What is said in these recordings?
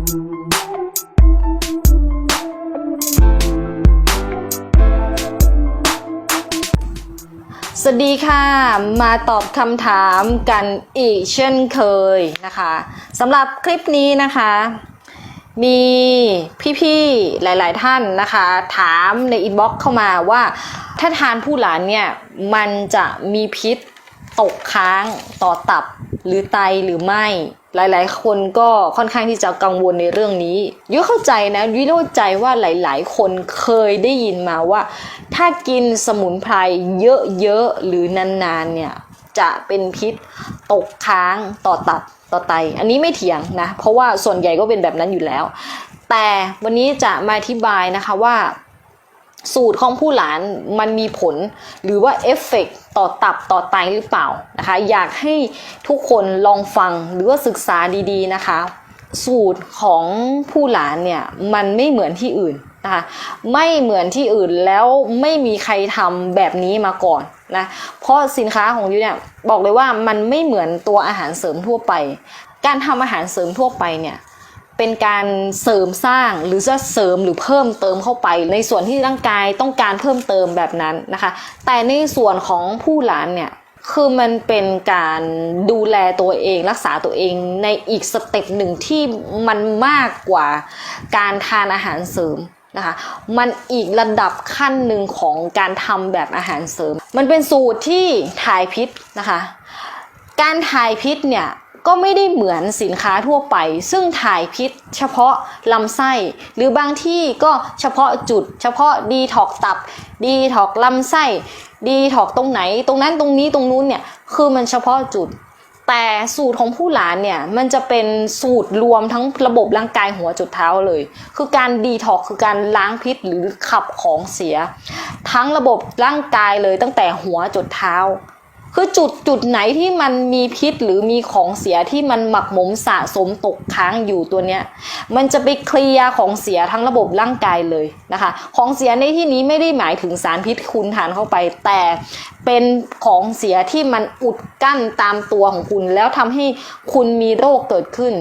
สวัสดีค่ะ มาตอบคำถามกันอีกเช่นเคยนะคะสำหรับคลิปนี้นะคะ มีพี่ๆหลายๆท่านนะคะ ถามในอินบ็อกซ์เข้ามาว่าถ้าทานผู้หลานเนี่ย มันจะมีพิษตกค้างต่อตับหรือไตหรือไม่ หลายๆ คนก็ค่อนข้างที่จะกังวลในเรื่องนี้ยุ้ยเข้าใจนะยุ้ยเข้าใจว่าหลาย ๆ คนเคยได้ยินมาว่า ถ้ากินสมุนไพรเยอะ ๆ หรือนาน ๆ เนี่ยจะเป็นพิษตกค้างต่อตับต่อไต อันนี้ไม่เถียงนะ เพราะว่าส่วนใหญ่ก็เป็นแบบนั้นอยู่แล้ว แต่วันนี้จะมาอธิบายนะคะว่า สูตรของผู้หลานมันมีผลหรือว่าเอฟเฟกต่อตับต่อไตหรือเปล่านะคะ อยากให้ทุกคนลองฟังหรือว่าศึกษาดีๆนะคะ สูตรของผู้หลานเนี่ยมันไม่เหมือนที่อื่นนะคะไม่เหมือนที่อื่นแล้วไม่มีใครทำแบบนี้มาก่อนนะเพราะสินค้าของยูเนี่ยบอกเลยว่ามันไม่เหมือนตัวอาหารเสริมทั่วไป การทำอาหารเสริมทั่วไปเนี่ย เป็นการเสริมสร้างหรือจะเสริมหรือเพิ่มเติมเข้าไป ในส่วนที่ร่างกายต้องการเพิ่มเติมแบบนั้นนะคะ แต่ในส่วนของผู้หลานเนี่ยคือมันเป็นการดูแลตัวเองรักษาตัวเองในอีกสเต็ปหนึ่งที่มันมากกว่าการทานอาหารเสริมนะคะมันอีกระดับขั้นหนึ่งของการทำแบบอาหารเสริม มันเป็นสูตรที่ถ่ายพิษนะคะ การถ่ายพิษเนี่ย ก็ไม่ได้เหมือนสินค้าทั่วไป ซึ่งถ่ายพิษเฉพาะลำไส้ หรือบางที่ก็เฉพาะจุด เฉพาะดีทอกตับ ดีทอกลำไส้ ดีทอกตรงไหน ตรงนั้นตรงนี้ตรงนู้นเนี่ยคือมันเฉพาะจุด แต่สูตรของผู้หลานเนี่ยมันจะเป็นสูตรรวมทั้งระบบร่างกายหัวจุดเท้าเลย คือการดีทอกคือการล้างพิษหรือขับของเสีย ทั้งระบบร่างกายเลยตั้งแต่หัวจุดเท้า คือจุดจุดไหนที่มันมีพิษหรือมีของเสียที่มันหมักหมมสะสมตกค้างอยู่ตัวเนี้ย มันจะไปเคลียร์ของเสียทั้งระบบร่างกายเลยนะคะ ของเสียในที่นี้ไม่ได้หมายถึงสารพิษคุณทานเข้าไป แต่เป็นของเสียที่มันอุดกั้นตามตัวของคุณ แล้วทำให้คุณมีโรคเกิดขึ้น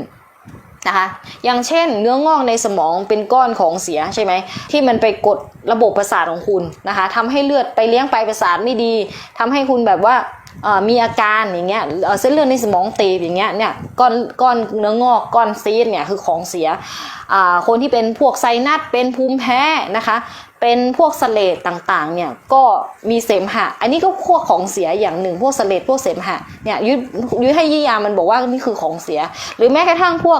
นะคะ อย่างเช่นเนื้องอกในสมองเป็นก้อนของเสียใช่ไหมที่มันไปกดระบบประสาทของคุณนะคะทำให้เลือดไปเลี้ยงไปประสาทไม่ดีทำให้คุณแบบว่า มีอาการอย่างเงี้ยเส้นเลือดในสมองตีบอย่างเงี้ยเนี่ยก้อนก้อนเนื้องอกก้อนซีดเนี่ยคือของเสียคนที่เป็นพวกไซนัสเป็นภูมิแพ้นะคะ เป็นพวกสเลดต่างๆ เนี่ยก็มีเสมหะ อันนี้ก็พวกของเสียอย่างหนึ่ง พวกสเลดพวกเสมหะ เนี่ยยุยให้ยี่ยามันบอกว่านี่คือของเสีย หรือแม้กระทั่งพวก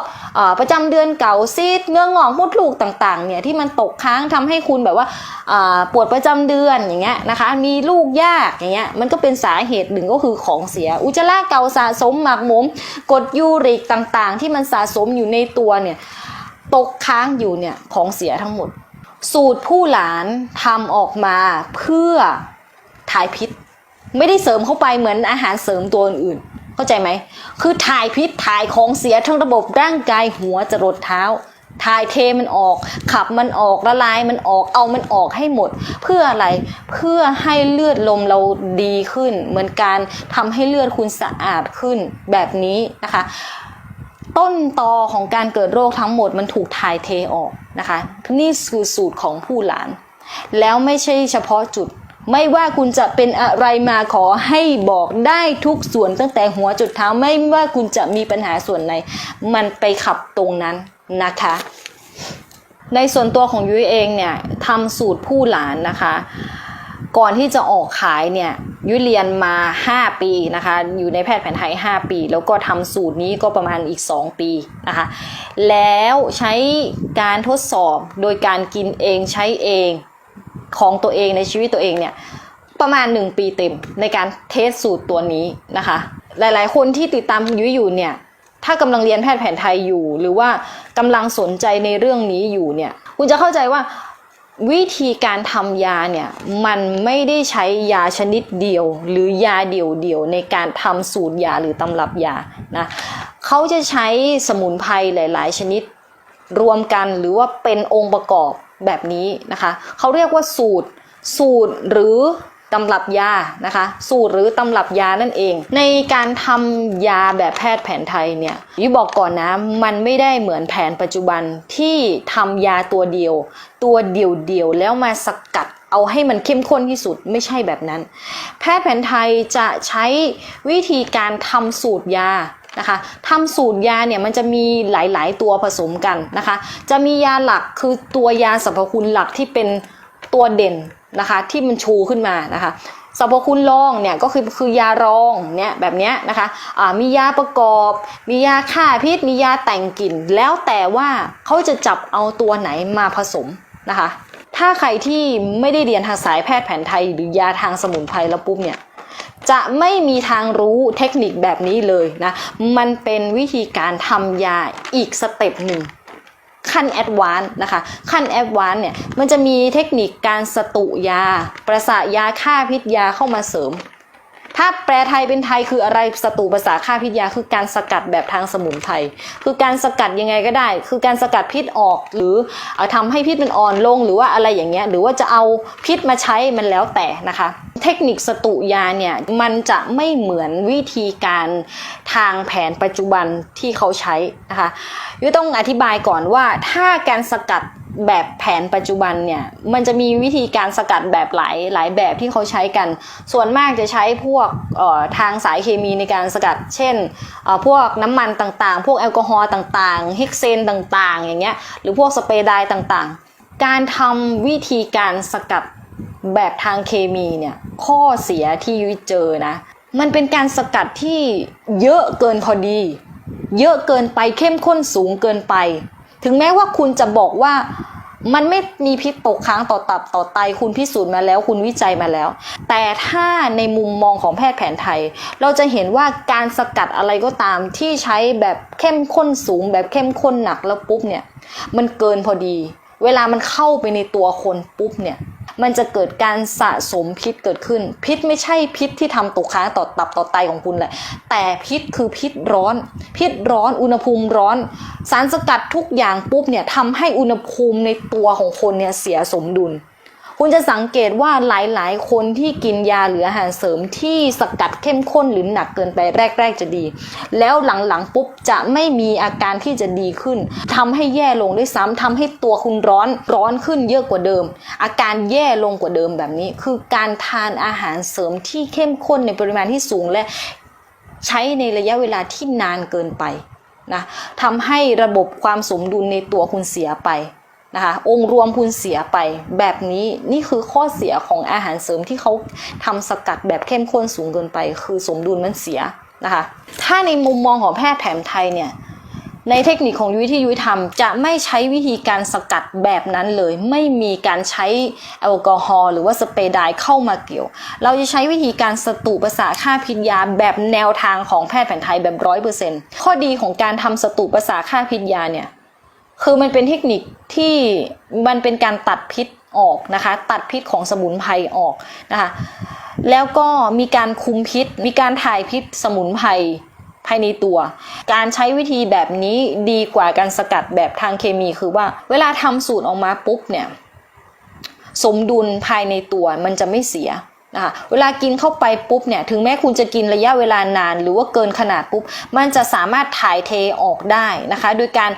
ประจำเดือนเก่าซีดเนื้องอกมดลูกต่างๆ เนี่ยที่มันตกค้างทำให้คุณแบบว่าปวดประจำเดือนอย่างเงี้ยนะคะ มีลูกยากอย่างเงี้ย มันก็เป็นสาเหตุหนึ่งก็คือของเสีย อุจจาระเก่าสะสมหมักหมมกดยูริกต่างๆ ที่มันสะสมอยู่ในตัวเนี่ยตกค้างอยู่เนี่ยของเสียทั้งหมด สูตรผู้หลานทำออกมาเพื่อถ่ายพิษ ไม่ได้เสริมเข้าไปเหมือนอาหารเสริมตัวอื่น เข้าใจไหม คือถ่ายพิษถ่ายของเสียทั้งระบบร่างกายหัวจรดเท้าถ่ายเทมันออก ขับมันออกละลายมันออกเอามันออกให้หมด เพื่ออะไรเพื่อให้เลือดลมเราดีขึ้น เหมือนการทำให้เลือดคุณสะอาดขึ้นแบบนี้นะคะ ต้นตอของการเกิดโรคทั้งหมดมันถูกถ่ายเทออกนะคะนี่คือสูตรของผู้หลาน แล้วไม่ใช่เฉพาะจุด ไม่ว่าคุณจะเป็นอะไรมาขอให้บอกได้ทุกส่วนตั้งแต่หัวจุดเท้าไม่ว่าคุณจะมีปัญหาส่วนไหน มันไปขับตรงนั้นนะคะ ในส่วนตัวของยุ้ยเองเนี่ยทำสูตรผู้หลานนะคะ ก่อนที่จะออกขายเนี่ยยุ้ยเรียนมา 5 ปีนะคะ อยู่ในแพทย์แผนไทย 5 ปี แล้วก็ทำสูตรนี้ก็ประมาณอีก 2 ปีนะคะ แล้วใช้การทดสอบโดยการกินเองใช้เองของตัวเองในชีวิตตัวเองเนี่ยประมาณ 1 ปีเต็มในการเทสสูตรตัวนี้นะคะ หลายๆ คนที่ติดตามยุ้ยอยู่เนี่ยถ้ากำลังเรียนแพทย์แผนไทยอยู่ หรือว่ากำลังสนใจในเรื่องนี้อยู่เนี่ยคุณจะเข้าใจว่า วิธีการทำยาเนี่ยมันไม่ได้ใช้ยาชนิดเดียว หรือยาเดี่ยวๆในการทำสูตรยาหรือตำรับยานะเขาจะใช้สมุนไพรหลาย ๆ ชนิดรวมกันหรือว่าเป็นองค์ประกอบแบบนี้นะคะเขาเรียกว่าสูตรสูตรหรือ ตำรับยานะคะ สูตรหรือตำรับยานั่นเอง ในการทำยาแบบแพทย์แผนไทยเนี่ยยุบอกก่อนนะ มันไม่ได้เหมือนแผนปัจจุบันที่ทำยาตัวเดียว ตัวเดียวๆแล้วมาสกัดเอาให้มันเข้มข้นที่สุดไม่ใช่แบบนั้น แพทย์แผนไทยจะใช้วิธีการทำสูตรยานะคะทำสูตรยาเนี่ยมันจะมีหลาย ๆ ตัวผสมกันนะคะ จะมียาหลักคือตัวยาสรรพคุณหลักที่เป็นตัวเด่น นะคะ ที่มันชูขึ้นมานะคะสรรพคุณรองเนี่ยก็คือคือยารองเนี่ยแบบเนี้ยนะคะะมียาประกอบ มียาฆ่าพิษ มียาแต่งกลิ่น แล้วแต่ว่าเขาจะจับเอาตัวไหนมาผสมนะคะ ถ้าใครที่ไม่ได้เรียนทางสายแพทย์แผนไทย หรือยาทางสมุนไพรแล้วปุ๊บเนี่ยจะไม่มีทางรู้เทคนิคแบบนี้เลยนะ มันเป็นวิธีการทำยาอีกสเต็ปหนึ่ง ขั้นแอดวานซ์นะคะ ขั้นแอดวานซ์เนี่ยมันจะมีเทคนิคการสตุยา ประสาทยาฆ่าพิษยาเข้ามาเสริม ถ้าแปลไทยเป็นไทยคืออะไรสตูภาษาฆ่าพิษยาคือการสกัดแบบทางสมุนไพรคือการสกัดยังไงก็ได้ คือการสกัดพิษออกหรืออาทำให้พิษมันอ่อนลงหรือว่าอะไรอย่างเงี้ยหรือว่าจะเอาพิษมาใช้มันแล้วแต่นะคะ เทคนิคสตุยาเนี่ยมันจะไม่เหมือนวิธีการทางแผนปัจจุบันที่เขาใช้นะคะยุ้ยต้องอธิบายก่อนว่าถ้าการสกัด แบบแผนปัจจุบันเนี่ยมันจะมีวิธีการสกัดแบบหลายหลายแบบที่เขาใช้กัน ส่วนมากจะใช้พวกทางสายเคมีในการสกัด เช่นพวกน้ำมันต่างๆ พวกแอลกอฮอล์ต่างๆเฮกเซนต่างๆ อย่างเงี้ยหรือพวกสเปรย์ไดต่างๆ การทำวิธีการสกัดแบบทางเคมีเนี่ยข้อเสียที่ยุ้ยเจอนะมันเป็นการสกัดที่เยอะเกินพอดี เยอะเกินไปเข้มข้นสูงเกินไป ถึงแม้ว่าคุณจะบอกว่ามันไม่มีพิษตกค้างต่อตับต่อไตคุณพิสูจน์มาแล้ว คุณวิจัยมาแล้ว แต่ถ้าในมุมมองของแพทย์แผนไทย เราจะเห็นว่าการสกัดอะไรก็ตามที่ใช้แบบเข้มข้นสูง แบบเข้มข้นหนักแล้วปุ๊บเนี่ย มันเกินพอดี เวลามันเข้าไปในตัวคนปุ๊บเนี่ย มันจะเกิดการสะสมพิษเกิดขึ้น พิษไม่ใช่พิษที่ทำตกค้างต่อตับต่อไตของคุณแหละแต่พิษคือพิษร้อน พิษร้อนอุณหภูมิร้อน สารสกัดทุกอย่างปุ๊บเนี่ยทำให้อุณหภูมิในตัวของคนเนี่ยเสียสมดุล คุณจะสังเกตว่าหลายๆ คนที่กินยาหรืออาหารเสริมที่สกัดเข้มข้นหรือหนักเกินไปแรก ๆ จะดี แล้วหลัง ๆ ปุ๊บจะไม่มีอาการที่จะดีขึ้นทำให้แย่ลงด้วยซ้ำทำให้ตัวคุณร้อนร้อนขึ้นเยอะกว่าเดิม อาการแย่ลงกว่าเดิมแบบนี้ คือการทานอาหารเสริมที่เข้มข้นในปริมาณที่สูงและใช้ในระยะเวลาที่นานเกินไปนะทำให้ระบบความสมดุลในตัวคุณเสียไป นะคะองค์รวมคุณเสียไปแบบนี้นี่คือข้อเสียของอาหารเสริมที่เขาทำสกัดแบบเข้มข้นสูงเกินไป คือสมดุลมันเสียนะคะถ้าในมุมมองของแพทย์แผนไทยเนี่ยในเทคนิคของยุ้ยที่ยุ้ยทำจะไม่ใช้วิธีการสกัดแบบนั้นเลย ไม่มีการใช้แอลกอฮอล์หรือว่าสเปรย์ไดร์เข้ามาเกี่ยว เราจะใช้วิธีการสตุประสาทฆ่าพิษยาแบบแนวทางของแพทย์แผนไทยแบบร้อยเปอร์เซ็นต์ข้อดีของการทำสตุประสาทฆ่าพิษยาเนี่ย คือมันเป็นเทคนิคที่มันเป็นการตัดพิษออกนะคะ ตัดพิษของสมุนไพรออกนะคะ แล้วก็มีการคุมพิษ มีการถ่ายพิษสมุนไพรภายในตัว การใช้วิธีแบบนี้ดีกว่าการสกัดแบบทางเคมีคือว่า เวลาทำสูตรออกมาปุ๊บเนี่ย สมดุลภายในตัวมันจะไม่เสียนะคะเวลากินเข้าไปปุ๊บเนี่ยถึงแม้คุณจะกินระยะเวลานาน หรือว่าเกินขนาดปุ๊บ มันจะสามารถถ่ายเทออกได้นะคะ โดยการ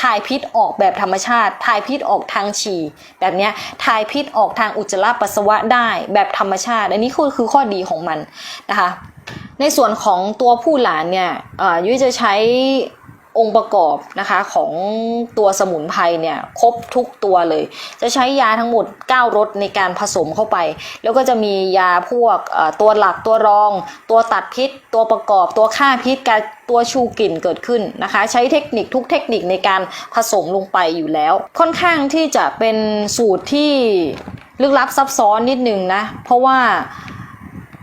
ถ่ายพิษออกแบบธรรมชาติ ถ่ายพิษออกทางฉี่แบบนี้ถ่ายพิษออกทางอุจจาระปัสสาวะได้แบบธรรมชาติ อันนี้คือคือข้อดีของมันนะคะ ในส่วนของตัวผู้หลานเนี่ยยุ้ยจะใช้ องค์ประกอบนะคะของตัวสมุนไพรเนี่ยครบทุกตัวเลย จะใช้ยาทั้งหมด 9รสในการผสมเข้าไป แล้วก็จะมียาพวกตัวหลักตัวรอง ตัวตัดพิษ ตัวประกอบตัวฆ่าพิษการตัวชูกลิ่นเกิดขึ้นนะคะ ใช้เทคนิคทุกเทคนิคในการผสมลงไปอยู่แล้ว ค่อนข้างที่จะเป็นสูตรที่ลึกลับซับซ้อนนิดนึงนะ เพราะว่า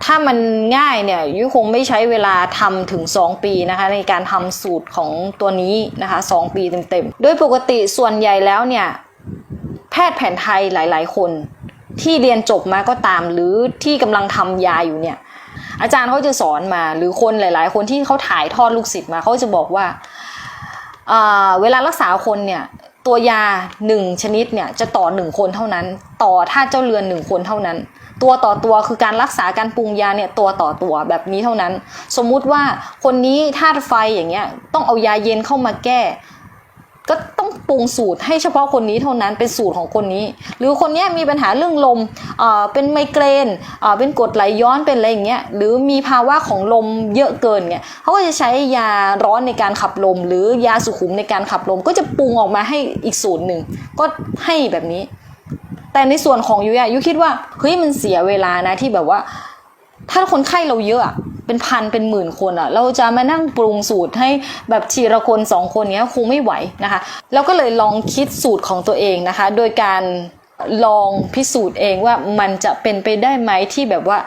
ถ้ามันง่ายเนี่ยยุ้ยคงไม่ใช้เวลาทำถึง 2 ปีนะคะในการทำสูตรของตัวนี้นะคะ 2 ปีเต็มๆ โดยปกติส่วนใหญ่แล้วเนี่ยแพทย์แผนไทยหลาย ๆ คน ที่เรียนจบมาก็ตามหรือที่กำลังทำยาอยู่เนี่ยอาจารย์เขาจะสอนมาหรือคนหลาย ๆ คนที่เขาถ่ายทอดลูกศิษย์มาเขาจะบอกว่าอ่าเวลารักษาคนเนี่ยตัวยาหนึ่งชนิดเนี่ยจะต่อหนึ่งคนเท่านั้น ต่อท่าเจ้าเรือนหนึ่งคนเท่านั้น ตัวต่อตัวคือการรักษาการปรุงยาเนี่ยตัวต่อตัวแบบนี้เท่านั้น สมมุติว่าคนนี้ธาตุไฟอย่างเงี้ยต้องเอายาเย็นเข้ามาแก้ ก็ต้องปรุงสูตรให้เฉพาะคนนี้เท่านั้นเป็นสูตรของคนนี้ หรือคนนี้มีปัญหาเรื่องลมเอ่อเป็นไมเกรนเอ่อเป็นกดไหลย้อนเป็นอะไรอย่างเงี้ยหรือมีภาวะของลมเยอะเกินเงี้ยเขาก็จะใช้ยาร้อนในการขับลม หรือยาสุขุมในการขับลม ก็จะปรุงออกมาให้อีกสูตรหนึ่งก็ให้แบบนี้ แต่ในส่วนของยุ้ยอะยุ้ยคิดว่าเฮ้ยมันเสียเวลานะที่แบบว่า ถ้าคนไข้เราเยอะอะเป็นพันเป็นหมื่นคนอะเราจะมานั่งปรุงสูตรให้แบบทีละคนสองคนเนี้ยคงไม่ไหวนะคะเราก็เลยลองคิดสูตรของตัวเองนะคะ โดยการลองพิสูจน์เองว่ามันจะเป็นไปได้ไหมที่แบบว่า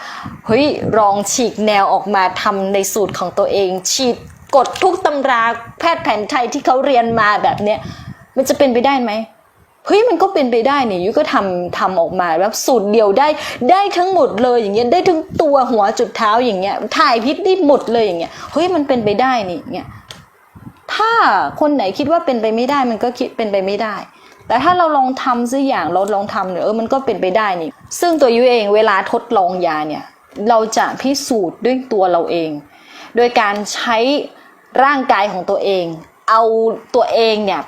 เฮ้ยลองฉีกแนวออกมาทำในสูตรของตัวเอง ฉีดกดทุกตำราแพทย์แผนไทยที่เขาเรียนมาแบบเนี้ยมันจะเป็นไปได้ไหม เฮ้ยมันก็เป็นไปได้เนี่ยยุ้ยก็ทำทำออกมาแบบสูตรเดียวได้ได้ทั้งหมดเลยอย่างเงี้ยได้ทั้งตัวหัวจุดเท้าอย่างเงี้ยถ่ายพิษได้หมดเลยอย่างเงี้ยเฮ้ยมันเป็นไปได้นี่เงี้ยถ้าคนไหนคิดว่าเป็นไปไม่ได้มันก็คิดเป็นไปไม่ได้ แต่ถ้าเราลองทำสักอย่างเราลองทำเนี่ยเออมันก็เป็นไปได้นี่ ซึ่งตัวยุ้ยเองเวลาทดลองยาเนี่ยเราจะพิสูจน์ด้วยตัวเราเอง โดยการใช้ร่างกายของตัวเอง เอาตัวเองเนี่ย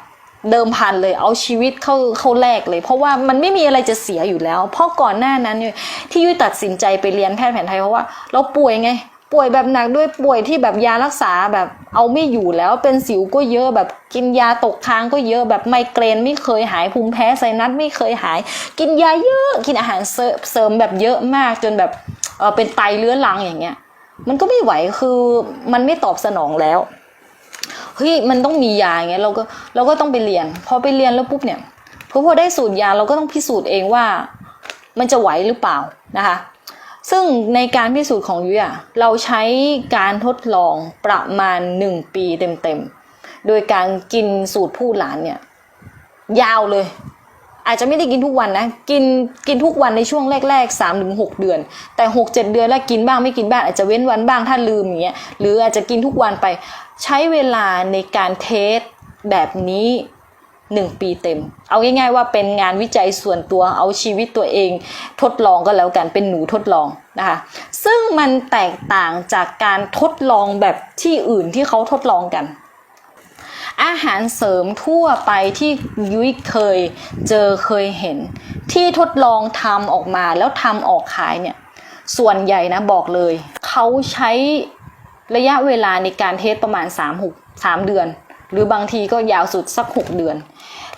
เดิมพันเลยเอาชีวิตเข้าเข้าแลกเลย เพราะว่ามันไม่มีอะไรจะเสียอยู่แล้ว เพราะก่อนหน้านั้นเนี่ยที่ยุ้ยตัดสินใจไปเรียนแพทย์แผนไทยเพราะว่าเราป่วยไง ป่วยแบบหนักด้วยป่วยที่แบบยารักษาแบบเอาไม่อยู่แล้วเป็นสิวก็เยอะแบบกินยาตกค้างก็เยอะแบบไมเกรนไม่เคยหายภูมิแพ้ไซนัสไม่เคยหาย กินยาเยอะกินอาหารเสริมแบบเยอะมากจนแบบเออเป็นไตเรื้อรังอย่างเงี้ย มันก็ไม่ไหวคือมันไม่ตอบสนองแล้ว เฮ้ยมันต้องมียาอย่างเงี้ยเราก็เราก็ต้องไปเรียน พอไปเรียนแล้วปุ๊บเนี่ยพอพอได้สูตรยาเราก็ต้องพิสูจน์เองว่า มันจะไหวหรือเปล่านะคะ ซึ่งในการพิสูจน์ของยุ้ยอะเราใช้การทดลองประมาณ 1 ปีเต็มๆ โดยการกินสูตรผู้หลานเนี่ยยาวเลยอาจจะไม่ได้กินทุกวันนะ กินกินทุกวันในช่วงแรกๆ3าถึงหเดือน แต่ 6 7 เดือนแล้วกินบ้างไม่กินบ้างอาจจะเว้นวันบ้างถ้าลืมอย่างเงี้ยหรืออาจจะกินทุกวันไป ใช้เวลาในการเทสแบบนี้ 1 ปีเต็ม เอาง่ายๆว่าเป็นงานวิจัยส่วนตัวเอาชีวิตตัวเองทดลองก็แล้วกันเป็นหนูทดลองนะคะซึ่งมันแตกต่างจากการทดลองแบบที่อื่นที่เขาทดลองกัน อาหารเสริมทั่วไปที่ยุ้ยเคยเจอเคยเห็น ที่ทดลองทำออกมาแล้วทำออกขายเนี่ยส่วนใหญ่นะบอกเลย เขาใช้ ระยะเวลาในการเทสประมาณ3 6 3เดือน หรือบางทีก็ยาวสุดสัก 6 เดือน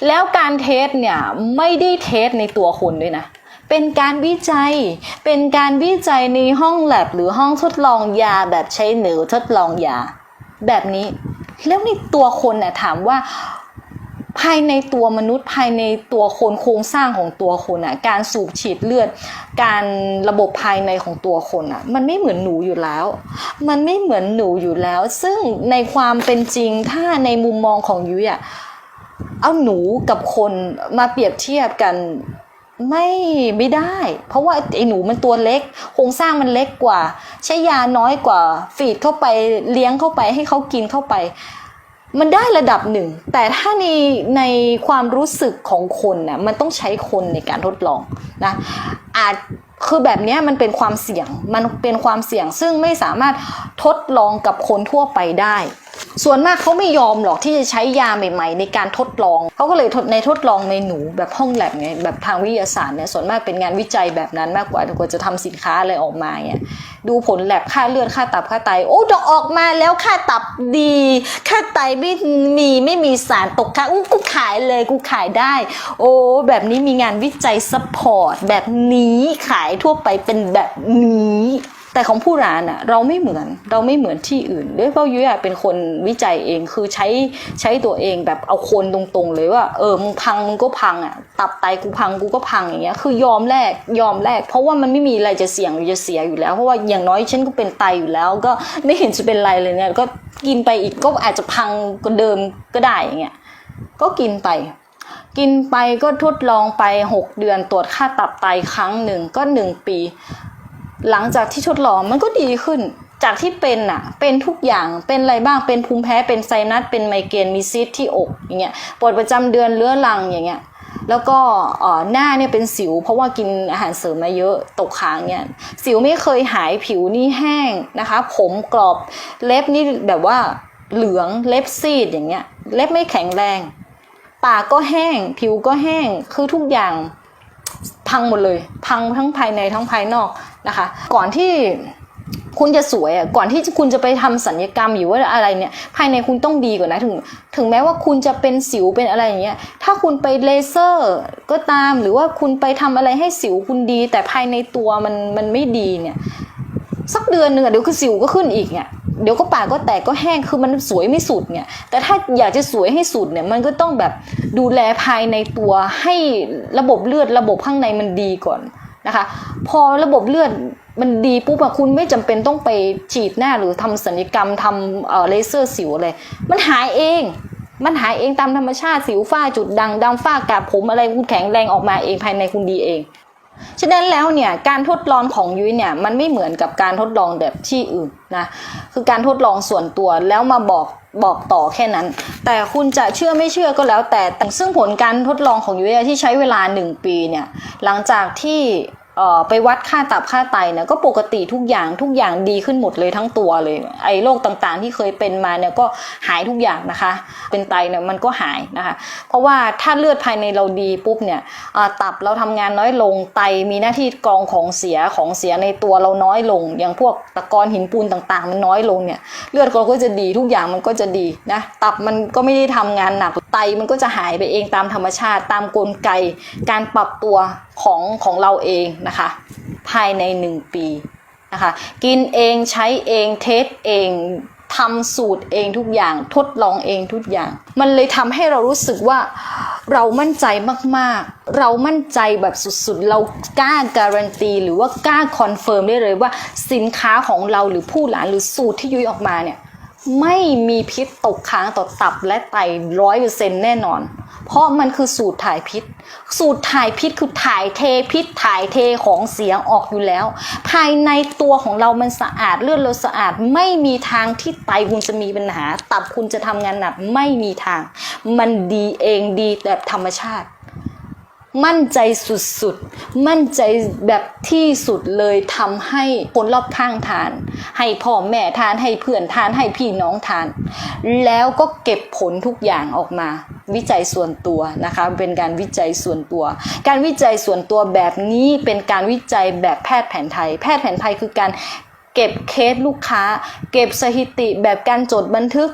แล้วการเทสเนี่ยไม่ได้เทสในตัวคนด้วยนะเป็นการวิจัย เป็นการวิจัยในห้องแลบหรือห้องทดลองยาแบบใช้หนูทดลองยา แบบนี้ แล้วในตัวคนน่ะถามว่า ภายในตัวมนุษย์ภายในตัวคนโครงสร้างของตัวคนอะการสูบฉีดเลือด การระบบภายในของตัวคนอะมันไม่เหมือนหนูอยู่แล้ว มันไม่เหมือนหนูอยู่แล้ว ซึ่งในความเป็นจริงถ้าในมุมมองของยุ้ยอะเอาหนูกับคนมาเปรียบเทียบกันไม่ไม่ได้ เพราะว่าไอ้หนูมันตัวเล็ก โครงสร้างมันเล็กกว่า ใช้ยาน้อยกว่า ฟีดเข้าไปเลี้ยงเข้าไปให้เขากินเข้าไป มันได้ระดับหนึ่ง แต่ถ้าในในความรู้สึกของคนน่ะมันต้องใช้คนในการทดลองนะอาจ คือแบบนี้มันเป็นความเสี่ยง มันเป็นความเสี่ยงซึ่งไม่สามารถทดลองกับคนทั่วไปได้ ส่วนมากเขาไม่ยอมหรอกที่จะใช้ยาใหม่ ๆ ในการทดลอง เขาก็เลยทดในทดลองในหนูแบบห้องแลบไงแบบทางวิทยาศาสตร์เนี่ยส่วนมากเป็นงานวิจัยแบบนั้นมากกว่ากว่าจะทำสินค้าอะไรออกมาเนี่ยดูผลแลบค่าเลือดค่าตับค่าไต โอ้ดอกออกมาแล้วค่าตับดี ค่าไตไม่มีไม่มีสารตกค้างอู้กูขายเลยกูขายได้ โอ้แบบนี้มีงานวิจัยซัพพอร์ตแบบนี้ขายทั่วไปเป็นแบบนี้ แต่ของผู้ร้านอะเราไม่เหมือนเราไม่เหมือนที่อื่นด้วยเพราะยุ้ยเป็นคนวิจัยเองคือใช้ใช้ตัวเองแบบเอาคนตรงๆเลยว่า เออมึงพังมึงก็พังอะตับไตกูพังกูก็พังอย่างเงี้ยคือยอมแลกยอมแลกเพราะว่ามันไม่มีอะไรจะเสี่ยงหรือจะเสียอยู่แล้วเพราะว่าอย่างน้อยฉันก็เป็นไตอยู่แล้ว ก็ไม่เห็นจะเป็นไรเลยเนี่ยก็กินไปอีกก็อาจจะพังก็เดิมก็ได้อย่างเงี้ยก็กินไป กินไปก็ทดลองไป 6 เดือนตรวจค่าตับไตครั้งหนึ่งก็ 1 ปี หลังจากที่ทดลองมันก็ดีขึ้น จากที่เป็นอะเป็นทุกอย่างเป็นอะไรบ้างเป็นภูมิแพ้เป็นไซนัสเป็นไมเกรนมีซีสที่อกอย่างเงี้ยปวดประจำเดือนเรื้อรังอย่างเงี้ยแล้วก็หน้าเนี่ยเป็นสิว เพราะว่ากินอาหารเสริมมาเยอะตกค้างเนี่ยสิวไม่เคยหายผิวนี่แห้งนะคะ ผมกรอบเล็บนี่แบบว่าเหลืองเล็บซีดอย่างเงี้ย เล็บไม่แข็งแรง ปากก็แห้ง ผิวก็แห้งคือทุกอย่างพังหมดเลย พังทั้งภายในทั้งภายนอกนะคะ ก่อนที่คุณจะสวยอะก่อนที่คุณจะไปทำสัญญกรรมหรือว่าอะไรเนี่ย ภายในคุณต้องดีกว่านะถึง ถึงแม้ว่าคุณจะเป็นสิวเป็นอะไรอย่างเงี้ยถ้าคุณไปเลเซอร์ก็ตามหรือว่าคุณไปทำอะไรให้สิวคุณดี แต่ภายในตัวมันมันไม่ดีเนี่ย สักเดือนหนึ่งอะเดี๋ยวคือสิวก็ขึ้นอีกเนี่ยเดี๋ยวก็ปากก็แตกก็แห้งคือมันสวยไม่สุดเนี่ย แต่ถ้าอยากจะสวยให้สุดเนี่ยมันก็ต้องแบบดูแลภายในตัวให้ระบบเลือดระบบข้างในมันดีก่อนนะคะ พอระบบเลือดมันดีปุ๊บอะคุณไม่จำเป็นต้องไปฉีดหน้าหรือทำศัลยกรรมทำเออเลเซอร์สิวอะไรมันหายเองมันหายเองตามธรรมชาติสิวฝ้าจุดด่างดำฝ้ากาบผมอะไรคุณแข็งแรงออกมาเองภายในคุณดีเอง ฉะนั้นแล้วเนี่ยการทดลองของยุ้ยเนี่ยมันไม่เหมือนกับการทดลองแบบที่อื่นนะคือการทดลองส่วนตัวแล้วมาบอกบอกต่อแค่นั้น แต่คุณจะเชื่อไม่เชื่อก็แล้วแต่แต่ซึ่งผลการทดลองของยุ้ยที่ใช้เวลา 1 ปีเนี่ยหลังจากที่ ไปวัดค่าตับค่าไตเนี่ยก็ปกติทุกอย่างทุกอย่างดีขึ้นหมดเลยทั้งตัวเลย ไอ้โรคต่างๆที่เคยเป็นมาเนี่ยก็หายทุกอย่างนะคะ เป็นไตเนี่ยมันก็หายนะคะ เพราะว่าถ้าเลือดภายในเราดีปุ๊บเนี่ยตับเราทำงานน้อยลงไตมีหน้าที่กรองของเสียของเสียในตัวเราน้อยลง อย่างพวกตะกอนหินปูนต่างๆ มันน้อยลงเนี่ยเลือดเราก็จะดีทุกอย่างมันก็จะดีนะตับมันก็ไม่ได้ทำงานหนักไตมันก็จะหายไปเองตามธรรมชาติ ตามกลไกการปรับตัวของของเราเองนะคะ ภายในหนึ่งปีนะคะ กินเองใช้เองเทสเองทำสูตรเองทุกอย่างทดลองเองทุกอย่าง มันเลยทำให้เรารู้สึกว่าเรามั่นใจมากๆ เรามั่นใจแบบสุดๆ เรากล้าการันตีหรือว่ากล้าคอนเฟิร์มได้เลยว่าสินค้าของเราหรือผู้หลานหรือสูตรที่ยุ้ยออกมาเนี่ย ไม่มีพิษตกค้างต่อตับและไตร้อยเปอร์เซ็นแน่นอน เพราะมันคือสูตรถ่ายพิษ สูตรถ่ายพิษคือถ่ายเทพิษถ่ายเทของเสียงออกอยู่แล้ว ภายในตัวของเรามันสะอาดเลือดเราสะอาด ไม่มีทางที่ไตคุณจะมีปัญหา ตับคุณจะทำงานหนักไม่มีทาง มันดีเองดีแบบธรรมชาติ มั่นใจสุดๆ มั่นใจแบบที่สุดเลยทำให้คนรอบข้างทาน ให้พ่อแม่ทานให้เพื่อนทานให้พี่น้องทาน แล้วก็เก็บผลทุกอย่างออกมา วิจัยส่วนตัวนะคะเป็นการวิจัยส่วนตัว การวิจัยส่วนตัวแบบนี้เป็นการวิจัยแบบแพทย์แผนไทย แพทย์แผนไทยคือการ เก็บเคสลูกค้า เก็บสถิติแบบการจดบันทึก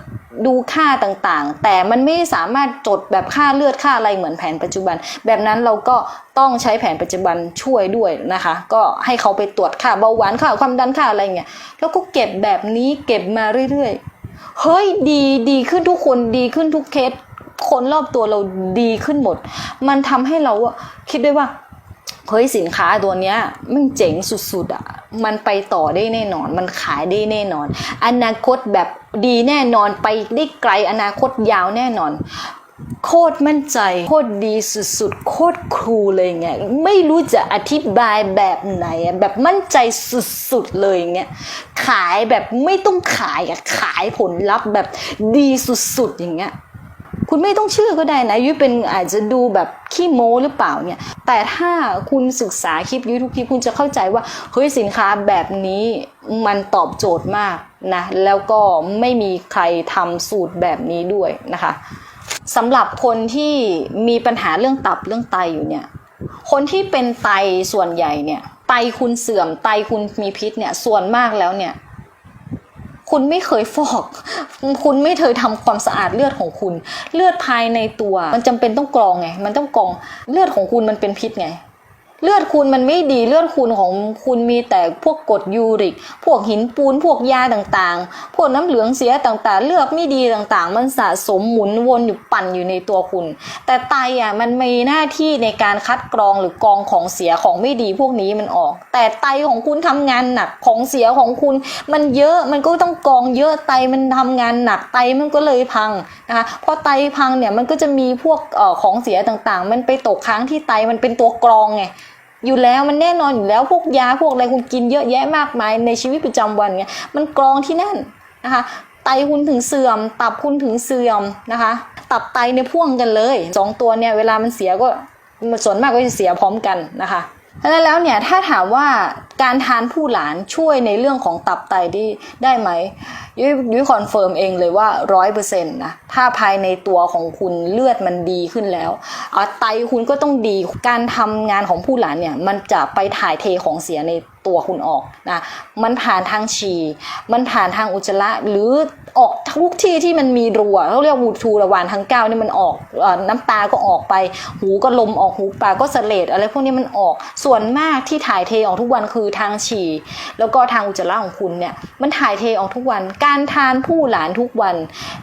ดูค่าต่างๆ แต่มันไม่สามารถจดแบบค่าเลือดค่าอะไรเหมือนแผนปัจจุบัน แบบนั้นเราก็ต้องใช้แผนปัจจุบันช่วยด้วยนะคะ ก็ให้เขาไปตรวจค่าเบาหวานค่าความดันค่าอะไรเงี้ยแล้วก็เก็บแบบนี้เก็บมาเรื่อยๆ เฮ้ยดีดีขึ้นทุกคนดีขึ้นทุกเคสคนรอบตัวเราดีขึ้นหมด มันทำให้เราคิดได้ว่า เฮ้ยสินค้าตัวเนี้ยมันเจ๋งสุดๆอะ มันไปต่อได้แน่นอน มันขายได้แน่นอน อนาคตแบบดีแน่นอนไปได้ไกลอนาคตยาวแน่นอน โคตรมั่นใจ โคตรดีสุดๆ โคตรครูเลยเงี้ยไม่รู้จะอธิบายแบบไหนแบบมั่นใจสุดๆเลยเงี้ยขายแบบไม่ต้องขายอะขายผลลัพธ์แบบดีสุดๆอย่างเงี้ย คุณไม่ต้องเชื่อก็ได้นะยุ้ยเป็นอาจจะดูแบบขี้โม้หรือเปล่าเนี่ย แต่ถ้าคุณศึกษาคลิปยุ้ยทุกคลิปคุณจะเข้าใจว่าเฮ้ยสินค้าแบบนี้มันตอบโจทย์มากนะแล้วก็ไม่มีใครทำสูตรแบบนี้ด้วยนะคะสำหรับคนที่มีปัญหาเรื่องตับเรื่องไตอยู่เนี่ยคนที่เป็นไตส่วนใหญ่เนี่ยไตคุณเสื่อมไตคุณมีพิษเนี่ยส่วนมากแล้วเนี่ย คุณไม่เคยฟอก คุณไม่เคยทำความสะอาดเลือดของคุณ เลือดภายในตัว มันจำเป็นต้องกรองไง มันต้องกรอง เลือดของคุณมันเป็นพิษไง เลือดคุณมันไม่ดีเลือดคุณของคุณมีแต่พวกกรดยูริก พวกหินปูนพวกยาต่างๆ พวกน้ำเหลืองเสียต่างๆ เลือดไม่ดีต่างๆ มันสะสมหมุนวนอยู่ปั่นอยู่ในตัวคุณ แต่ไตอะมันมีหน้าที่ในการคัดกรองหรือกรองของเสียของไม่ดีพวกนี้มันออก แต่ไตของคุณทำงานหนักของเสียของคุณ มันเยอะมันก็ต้องกรองเยอะไตมันทำงานหนักไตมันก็เลยพังนะคะพอไตพังเนี่ยมันก็จะมีพวกของเสียต่างๆ มันไปตกค้างที่ไตมันเป็นตัวกรองไง อยู่แล้วมันแน่นอนอยู่แล้วพวกยาพวกอะไรคุณกินเยอะแยะมากมายในชีวิตประจำวันเงี้ยมันกรองที่นั่นนะคะไตคุณถึงเสื่อม ตับคุณถึงเสื่อมนะคะ ตับไตในพ่วงกันเลยสองตัวเนี่ยเวลามันเสียก็ส่วนมากก็จะเสียพร้อมกันนะคะดังนั้นแล้วเนี่ยถ้าถามว่าการทานผู้หลานช่วยในเรื่องของตับไตได้ได้ไหม ยุ้ยยุ้ยคอนเฟิร์มเองเลยว่าร้อยเปอร์เซ็นต์นะถ้าภายในตัวของคุณเลือดมันดีขึ้นแล้วอะไตคุณก็ต้องดีการทำงานของผู้หลานเนี่ยมันจะไปถ่ายเทของเสียในตัวคุณออกนะมันผ่านทางฉี่มันผ่านทางอุจจาระหรือออกทุกที่ที่มันมีรูอะเขาเรียกวูทูระหวานทางก้าวนี่มันออกอน้ำตาก็ออกไป หูก็ลมออกหูปากก็เสลดอะไรพวกนี้มันออกส่วนมากที่ถ่ายเทออกทุกวันคือทางฉี่แล้วก็ทางอุจจาระของคุณเนี่ยมันถ่ายเทออกทุกวันกการทานผู้หลานทุกวัน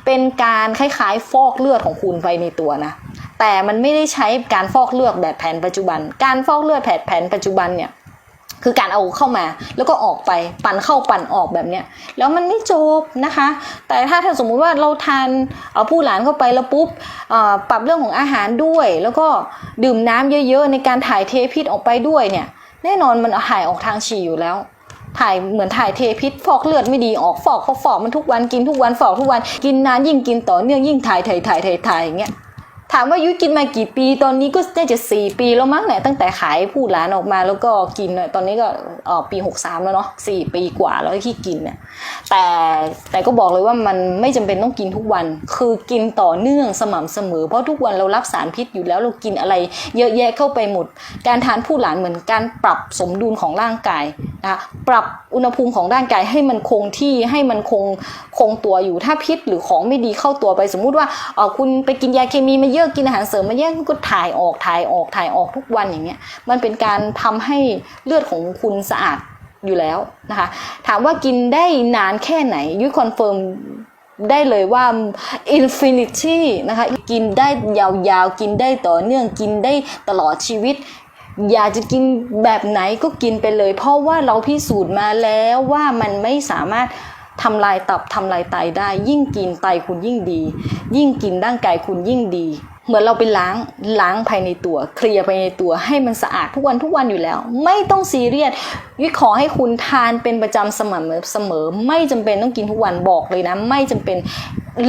เป็นการคล้ายๆ ฟอกเลือดของคุณไปในตัวนะ แต่มันไม่ได้ใช้การฟอกเลือดแบบแผนปัจจุบัน การฟอกเลือดแผนแผนปัจจุบันเนี่ยคือการเอาเข้ามาแล้วก็ออกไปปั่นเข้าปั่นออกแบบเนี้ยแล้วมันไม่จบนะคะ แต่ถ้าถ้าสมมุติว่าเราทานเอาผู้หลานเข้าไปแล้วปุ๊บปรับเรื่องของอาหารด้วย แล้วก็ดื่มน้ำเยอะๆ ในการถ่ายเทพิษออกไปด้วยเนี่ยแน่นอนมันถ่ายออกทางฉี่อยู่แล้ว ถ่ายเหมือนถ่ายเทพิษฟอกเลือดไม่ดีออกฟอกเขาฟอกมันทุกวันกินทุกวันฟอกทุกวันกินนานยิ่งกินต่อเนื่องยิ่งถ่ายถ่ายถ่ายถ่ายถ่ายอย่างเงี้ย ถามว่ายุ้ยกินมากี่ปี ตอนนี้ก็น่าจะสี่ปีแล้วมั้งเนี่ยตั้งแต่ขายผู้หลานออกมาแล้วก็กินเนี่ยตอนนี้ก็ออปีหกสามแล้วเนาะสี่ปีกว่าแล้วที่กินเนี่ยแต่แต่ก็บอกเลยว่ามันไม่จำเป็นต้องกินทุกวัน คือกินต่อเนื่องสม่ำเสมอ เพราะทุกวันเรารับสารพิษอยู่แล้วเรากินอะไร เยอะแยะเข้าไปหมด การทานผู้หลานเหมือนการปรับสมดุลของร่างกายนะคะปรับอุณหภูมิของร่างกายให้มันคงที่ให้มันคงคงตัวอยู่ถ้าพิษหรือของไม่ดีเข้าตัวไปสมมุติว่าเออคุณไปกินยาเคมีมาเยอะกินอาหารเสริมมาเยอะก็ถ่ายออกถ่ายออกถ่ายออกทุกวันอย่างเงี้ยมันเป็นการทำให้เลือดของคุณสะอาดอยู่แล้วนะคะถามว่ากินได้นานแค่ไหนยุ้ยคอนเฟิร์มได้เลยว่า infinity นะคะกินได้ยาวๆ กินได้ต่อเนื่องกินได้ตลอดชีวิต อยากจะกินแบบไหนก็กินไปเลย เพราะว่าเราพิสูจน์มาแล้วว่ามันไม่สามารถ ทำลายตับทำลายไตได้ ยิ่งกินไตคุณยิ่งดี ยิ่งกินร่างกายคุณยิ่งดี เหมือนเราไปล้างล้างภายในตัวเคลียร์ภายในตัวให้มันสะอาดทุกวันทุกวันอยู่แล้ว ไม่ต้องซีเรียสวิขอให้คุณทานเป็นประจำสม่ำเสมอ ไม่จำเป็นต้องกินทุกวันบอกเลยนะ ไม่จำเป็น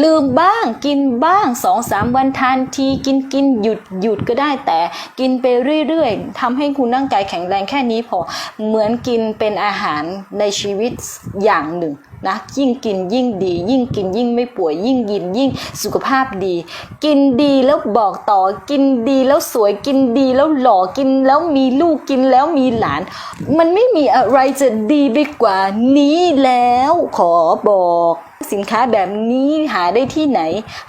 ลืมบ้างกินบ้างสองสามวันทานทีกินกินหยุดหยุดก็ได้แต่กินไปเรื่อยๆทำให้คุณร่างกายแข็งแรงแค่นี้พอเหมือนกินเป็นอาหารในชีวิตอย่างหนึ่งนะยิ่งกินยิ่งดี ยิ่งกินยิ่งไม่ป่วยยิ่งกินยิ่งสุขภาพดี กินดีแล้วบอกต่อกินดีแล้วสวยกินดีแล้วหล่อกินแล้วมีลูกกินแล้วมีหลาน มันไม่มีอะไรจะดีไปกว่านี้แล้วขอบอก สินค้าแบบนี้หาได้ที่ไหน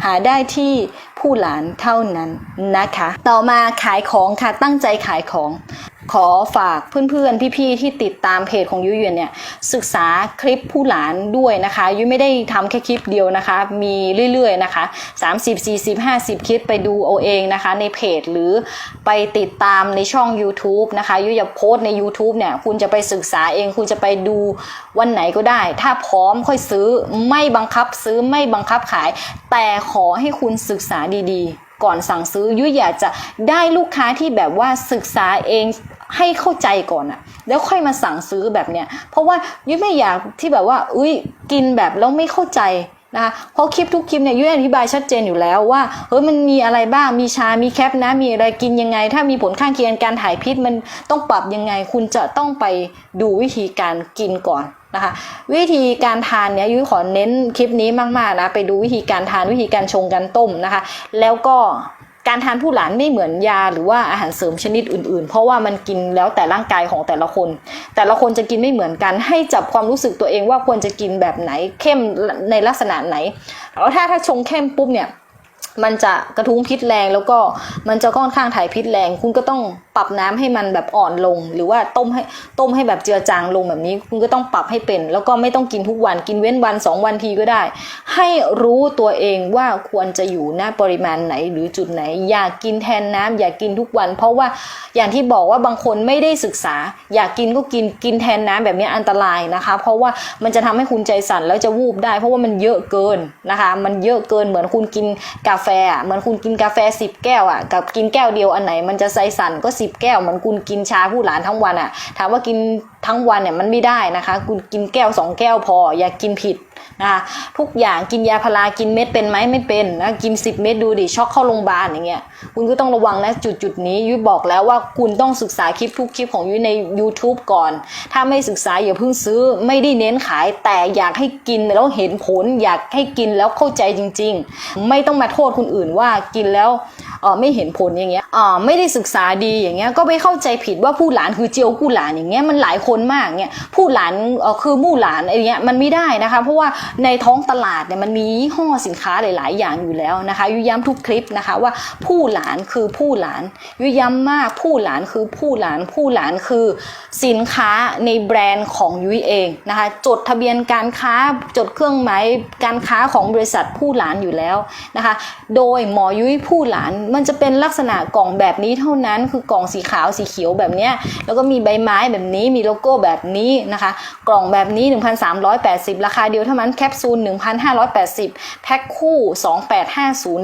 หาได้ที่ ผู้หลานเท่านั้นนะคะ ต่อมาขายของค่ะตั้งใจขายของ ขอฝากเพื่อนๆ พี่ๆ ที่ติดตามเพจของยุ้ยเยนเนี่ยศึกษาคลิปผู้หลานด้วยนะคะยุ้ยไม่ได้ทำแค่คลิปเดียวนะคะ มีเรื่อยๆนะคะ 30 40 50 คลิปไปดูเอาเองนะคะ ในเพจหรือไปติดตามในช่อง YouTube นะคะยุ้ยจะโพสใน YouTube เนี่ยคุณจะไปศึกษาเองคุณจะไปดูวันไหนก็ได้ ถ้าพร้อมค่อยซื้อไม่บังคับซื้อไม่บังคับขาย แต่ขอให้คุณศึกษาดีๆ ก่อนสั่งซื้อยุ้ยอยากจะได้ลูกค้าที่แบบว่าศึกษาเองให้เข้าใจก่อนอะแล้วค่อยมาสั่งซื้อแบบเนี้ยเพราะว่ายุ้ยไม่อยากที่แบบว่า อุ้ยกินแบบแล้วไม่เข้าใจนะคะเพราะคลิปทุกคลิปเนี่ยยุ้ยอธิบายชัดเจนอยู่แล้วว่าเฮ้ยมันมีอะไรบ้างมีชา มีแคปนะ มีอะไรกินยังไง ถ้ามีผลข้างเคียงการถ่ายพิษมันต้องปรับยังไง คุณจะต้องไปดูวิธีการกินก่อน นะคะวิธีการทานเนี่ยยุ้ยขอเน้นคลิปนี้มากๆนะไปดูวิธีการทานวิธีการชงการต้มนะคะ แล้วก็การทานผู้หลานไม่เหมือนยาหรือว่าอาหารเสริมชนิดอื่นๆ เพราะว่ามันกินแล้วแต่ร่างกายของแต่ละคน แต่ละคนจะกินไม่เหมือนกัน ให้จับความรู้สึกตัวเองว่าควรจะกินแบบไหนเข้มในลักษณะไหนแล้วถ้าถ้าชงเข้มปุ๊บเนี่ย มันจะกระทุ้งพิษแรงแล้วก็มันจะค่อนข้างถ่ายพิษแรง คุณก็ต้องปรับน้ำให้มันแบบอ่อนลง หรือว่าต้มให้ต้มให้แบบเจือจางลงแบบนี้ คุณก็ต้องปรับให้เป็น แล้วก็ไม่ต้องกินทุกวันกินเว้นวันสองวันทีก็ได้ ให้รู้ตัวเองว่าควรจะอยู่หน้าปริมาณไหนหรือจุดไหน อย่ากกินแทนน้ำอย่ากกินทุกวัน เพราะว่าอย่างที่บอกว่าบางคนไม่ได้ศึกษา อยากกินก็กินกินแทนน้ำแบบนี้อันตรายนะคะ เพราะว่ามันจะทำให้คุณใจสั่นแล้วจะวูบได้ เพราะว่ามันเยอะเกินนะคะ มันเยอะเกินเหมือนคุณกินกาแฟฟอะเหมือนคุณกินกาแฟสิบแก้วอะกับกินแก้วเดียวอันไหน มันจะไซสันก็สิบแก้วเหมือนคุณกินชาผู้หลานทั้งวันอะ ถามว่ากินทั้งวันเนี่ยมันไม่ได้นะคะ คุณกินแก้วสองแก้วพอ อย่ากินผิดนะคะทุกอย่างกินยาพารากินเม็ดเป็นไหมไม่เป็นนะกิน 10 เม็ดดูดิช็อกเข้าโรงพยาบาลอย่างเงี้ยคุณก็ต้องระวังนะจุดจุดนี้ยุ้ยบอกแล้วว่าคุณต้องศึกษาคลิปทุกคลิปของยุ้ยใน YouTube ก่อน ถ้าไม่ศึกษาอย่าเพิ่งซื้อไม่ได้เน้นขาย แต่อยากให้กินแล้วเห็นผล อยากให้กินแล้วเข้าใจจริง ๆ ไม่ต้องมาโทษคนอื่นว่ากินแล้ว ไม่เห็นผลอย่างเงี้ยอ่าไม่ได้ศึกษาดีอย่างเงี้ยก็ไปเข้าใจผิดว่าผู้หลานคือเจียวกู้หลานอย่างเงี้ยมันหลายคนมากเงี้ยผู้หลานเออคือมู่หลานอะไรเงี้ยมันไม่ได้นะคะเพราะว่าในท้องตลาดเนี่ยมันมียี่ห้อสินค้าหลาย ๆ อย่างอยู่แล้วนะคะยุยย้ำทุกคลิปนะคะว่าผู้หลานคือผู้หลานยุยย้ำมากผู้หลานคือผู้หลานผู้หลานคือสินค้าในแบรนด์ของยุ้ยเองนะคะจดทะเบียนการค้าจดเครื่องหมายการค้าของบริษัทผู้หลานอยู่แล้วนะคะโดยหมอยุ้ยผู้หลานมันจะเป็นลักษณะกล่องแบบนี้เท่านั้น คือกล่องสีขาวสีเขียวแบบเนี้ยแล้วก็มีใบไม้แบบนี้มีโลโก้แบบนี้นะคะ กล่องแบบนี้ 1,380 ราคาเดียวเท่านั้นแคปซูล 1,580 แพ็คคู่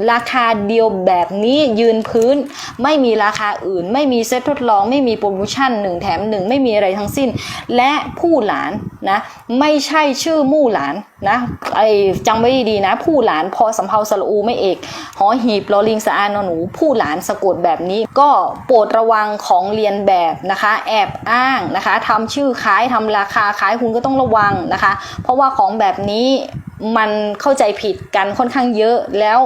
2850 ราคาเดียวแบบนี้ยืนพื้น ไม่มีราคาอื่น ไม่มีเซ็ตทดลอง ไม่มีโปรโมชั่น1แถม1 ไม่มีอะไรทั้งสิ้น และผู้หลานนะไม่ใช่ชื่อมู่หลานนะไอจำไว้ดีๆนะ ผู้หลานพอสำเพาสระอูไม่เอกหอหีบลอลิงสะอานนอนหนู ผู้หลานสะกดแบบนี้ ก็โปรดระวังของเรียนแบบนะคะ แอบอ้างนะคะทำชื่อคล้ายทำราคาคล้ายคุณก็ต้องระวังนะคะ เพราะว่าของแบบนี้ มันเข้าใจผิดกันค่อนข้างเยอะแล้ว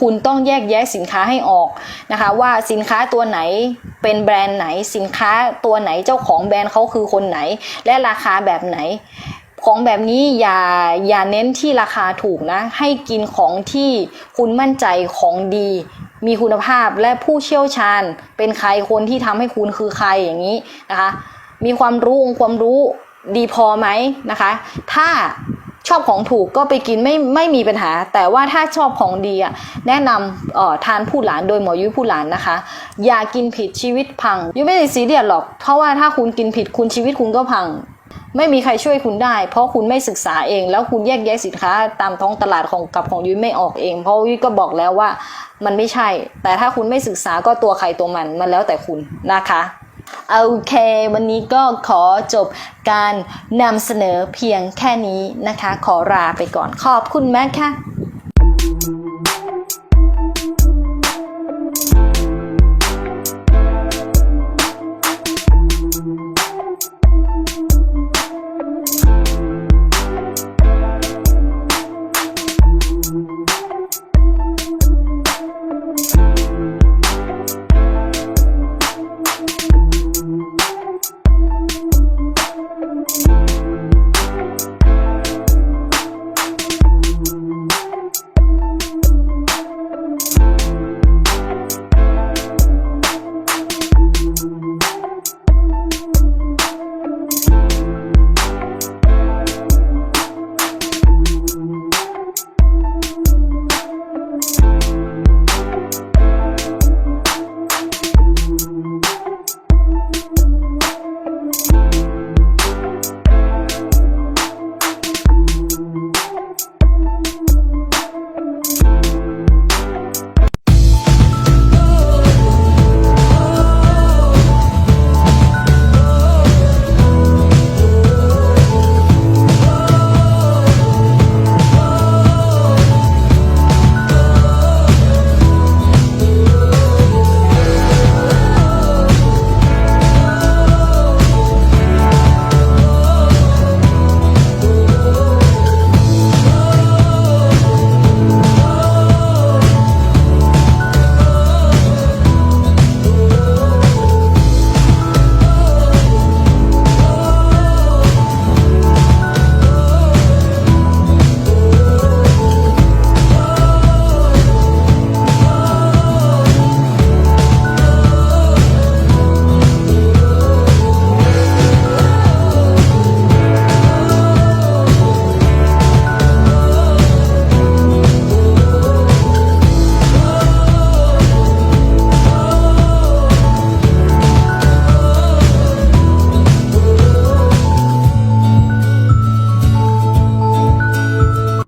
คุณต้องแยกแยะสินค้าให้ออกนะคะว่าสินค้าตัวไหนเป็นแบรนด์ไหน สินค้าตัวไหนเจ้าของแบรนด์เขาคือคนไหน และราคาแบบไหน ของแบบนี้อย่าอย่าเน้นที่ราคาถูกนะ ให้กินของที่คุณมั่นใจของดี มีคุณภาพและผู้เชี่ยวชาญ เป็นใครคนที่ทำให้คุณคือใครอย่างนี้นะคะ มีความรู้องค์ความรู้ดีพอไหมนะคะ ถ้า ชอบของถูกก็ไปกินไม่ไม่มีปัญหา แต่ว่าถ้าชอบของดีอะแนะนำเอ่อทานผู้หลานโดยหมอยุ้ยผู้หลานนะคะ อย่ากินผิดชีวิตพังยุ้ยไม่ได้ซีเรียสหรอก เพราะว่าถ้าคุณกินผิดคุณชีวิตคุณก็พัง ไม่มีใครช่วยคุณได้ เพราะคุณไม่ศึกษาเอง แล้วคุณแยกแยะสินค้า ตามท้องตลาดของกับของยุ้ยไม่ออกเอง เพราะยุ้ยก็บอกแล้วว่ามันไม่ใช่ แต่ถ้าคุณไม่ศึกษาก็ตัวใครตัวมันมันแล้วแต่คุณนะคะ โอเค วันนี้ก็ขอจบการนำเสนอเพียงแค่นี้นะคะ ขอลาไปก่อนขอบคุณมากค่ะ